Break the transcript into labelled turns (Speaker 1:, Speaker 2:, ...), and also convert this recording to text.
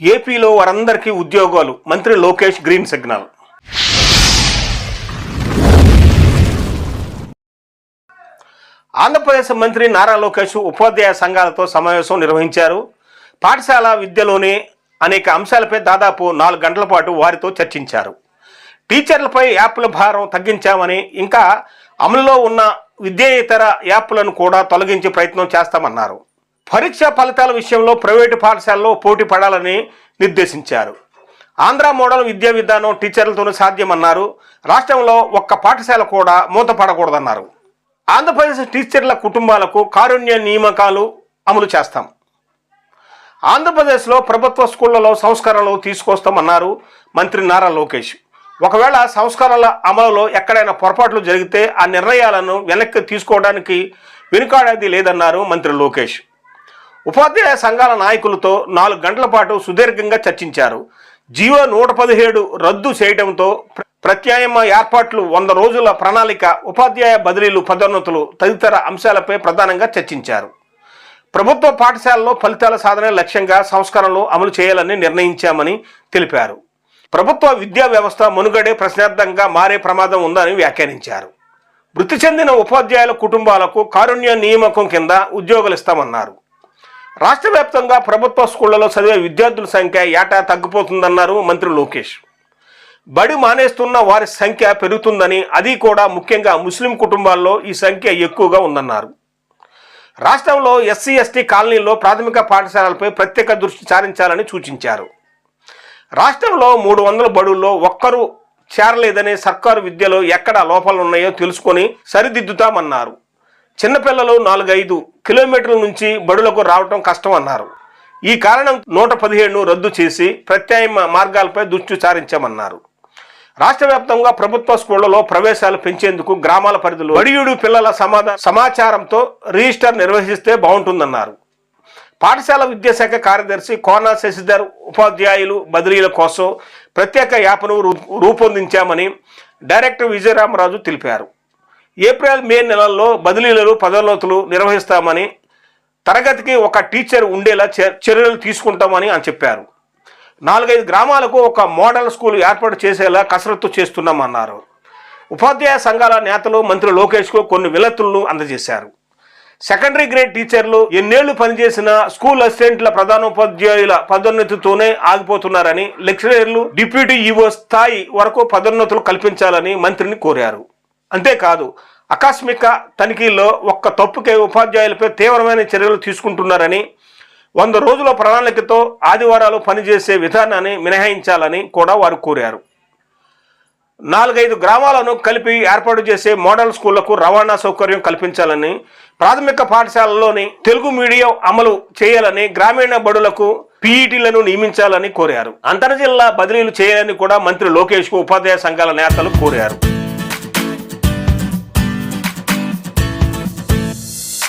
Speaker 1: ఏపీలో వారందరికీ ఉద్యోగాలు. మంత్రి లోకేష్ గ్రీన్ సిగ్నల్. ఆంధ్రప్రదేశ్ మంత్రి నారా లోకేష్ ఉపాధ్యాయ సంఘాలతో సమావేశం నిర్వహించారు. పాఠశాల విద్యలోని అనేక అంశాలపై దాదాపు నాలుగు గంటల పాటు వారితో చర్చించారు. టీచర్లపై యాప్ల భారం తగ్గించామని ఇంకా అమలులో ఉన్న విద్యేతర యాప్లను కూడా తొలగించే ప్రయత్నం చేస్తామన్నారు. పరీక్ష ఫలితాల విషయంలో ప్రైవేటు పాఠశాలలో పోటీ పడాలని నిర్దేశించారు. ఆంధ్ర మోడల్ విద్యా విధానం టీచర్లతోనే సాధ్యమన్నారు. రాష్ట్రంలో ఒక్క పాఠశాల కూడా మూతపడకూడదన్నారు. ఆంధ్రప్రదేశ్ టీచర్ల కుటుంబాలకు కారుణ్య నియామకాలు అమలు చేస్తాం. ఆంధ్రప్రదేశ్లో ప్రభుత్వ స్కూళ్ళలో సంస్కరణలు తీసుకొస్తామన్నారు మంత్రి నారా లోకేష్. ఒకవేళ సంస్కరణల అమలులో ఎక్కడైనా పొరపాట్లు జరిగితే ఆ నిర్ణయాలను వెనక్కి తీసుకోవడానికి వెనుకాడేది లేదన్నారు మంత్రి లోకేష్. ఉపాధ్యాయ సంఘాల నాయకులతో నాలుగు గంటల పాటు సుదీర్ఘంగా చర్చించారు. జీవో నూట పదిహేడు రద్దు చేయడంతో ప్ర- ఏర్పాట్లు వంద రోజుల ప్రణాళిక ఉపాధ్యాయ బదిలీలు పదోన్నతులు తదితర అంశాలపై ప్రధానంగా చర్చించారు. ప్రభుత్వ పాఠశాలలో ఫలితాల సాధన లక్ష్యంగా సంస్కరణలు అమలు చేయాలని నిర్ణయించామని తెలిపారు. ప్రభుత్వ విద్యా వ్యవస్థ మనుగడే ప్రశ్నార్థంగా మారే ప్రమాదం ఉందని వ్యాఖ్యానించారు. మృతి చెందిన ఉపాధ్యాయుల కుటుంబాలకు కారుణ్య నియామకం కింద ఉద్యోగులు ఇస్తామన్నారు. రాష్ట్ర వ్యాప్తంగా ప్రభుత్వ స్కూళ్ళలో చదివే విద్యార్థుల సంఖ్య ఏటా తగ్గిపోతుందన్నారు మంత్రి లోకేష్. బడి మానేస్తున్న వారి సంఖ్య పెరుగుతుందని అది కూడా ముఖ్యంగా ముస్లిం కుటుంబాల్లో ఈ సంఖ్య ఎక్కువగా ఉందన్నారు. రాష్ట్రంలో ఎస్సీ ఎస్టీ కాలనీల్లో ప్రాథమిక పాఠశాలలపై ప్రత్యేక దృష్టి సారించాలని సూచించారు. రాష్ట్రంలో మూడు వందల బడుల్లో ఒక్కరూ చేరలేదని సర్కారు విద్యలో ఎక్కడ లోపాలు ఉన్నాయో తెలుసుకొని సరిదిద్దుతామన్నారు. చిన్నపిల్లలు నాలుగైదు కిలోమీటర్ల నుంచి బడులకు రావటం కష్టం అన్నారు ఈ కారణం నూట పదిహేడును రద్దు చేసి ప్రత్యామ్నాయ మార్గాలపై దృష్టి సారించామన్నారు. రాష్ట్ర వ్యాప్తంగా ప్రభుత్వ స్కూళ్ళలో ప్రవేశాలు పెంచేందుకు గ్రామాల పరిధిలో బడియుడు పిల్లల సమాధాన సమాచారంతో రిజిస్టర్ నిర్వహిస్తే బాగుంటుందన్నారు. పాఠశాల విద్యాశాఖ కార్యదర్శి కోన శశిధర్ ఉపాధ్యాయులు బదిలీల కోసం ప్రత్యేక యాప్ను రూ- రూపొందించామని డైరెక్టర్ విజయరామరాజు తెలిపారు. ఏప్రిల్ మే నెలల్లో బదిలీలలో పదోన్నతులు నిర్వహిస్తామని తరగతికి ఒక టీచర్ ఉండేలా చర్యలు తీసుకుంటామని అని చెప్పారు. నాలుగైదు గ్రామాలకు ఒక మోడల్ స్కూల్ ఏర్పాటు చేసేలా కసరత్తు చేస్తున్నామన్నారు. ఉపాధ్యాయ సంఘాల నేతలు మంత్రి లోకేష్కు కొన్ని విలతులను అందజేశారు. సెకండరీ గ్రేడ్ టీచర్లు ఎన్నేళ్ళు పనిచేసిన స్కూల్ అసిస్టెంట్ల ప్రధానోపాధ్యాయుల పదోన్నతితోనే ఆగిపోతున్నారని లెక్చరర్లు డిప్యూటీ ఈవో స్థాయి వరకు పదోన్నతులు కల్పించాలని మంత్రిని కోరారు. అంతేకాదు ఆకస్మిక తనిఖీల్లో ఒక్క తప్పుకే ఉపాధ్యాయులపై తీవ్రమైన చర్యలు తీసుకుంటున్నారని వంద రోజుల ప్రణాళికతో ఆదివారాలు పనిచేసే విధానాన్ని మినహాయించాలని కూడా వారు కోరారు. నాలుగైదు గ్రామాలను కలిపి ఏర్పాటు చేసే మోడల్ స్కూళ్ళకు రవాణా సౌకర్యం కల్పించాలని ప్రాథమిక పాఠశాలలోని తెలుగు మీడియం అమలు చేయాలని గ్రామీణ బడులకు పీఈటీలను నియమించాలని కోరారు. అంతర్జిల్లా బదిలీలు చేయాలని కూడా మంత్రి లోకేష్కు ఉపాధ్యాయ సంఘాల నేతలు కోరారు.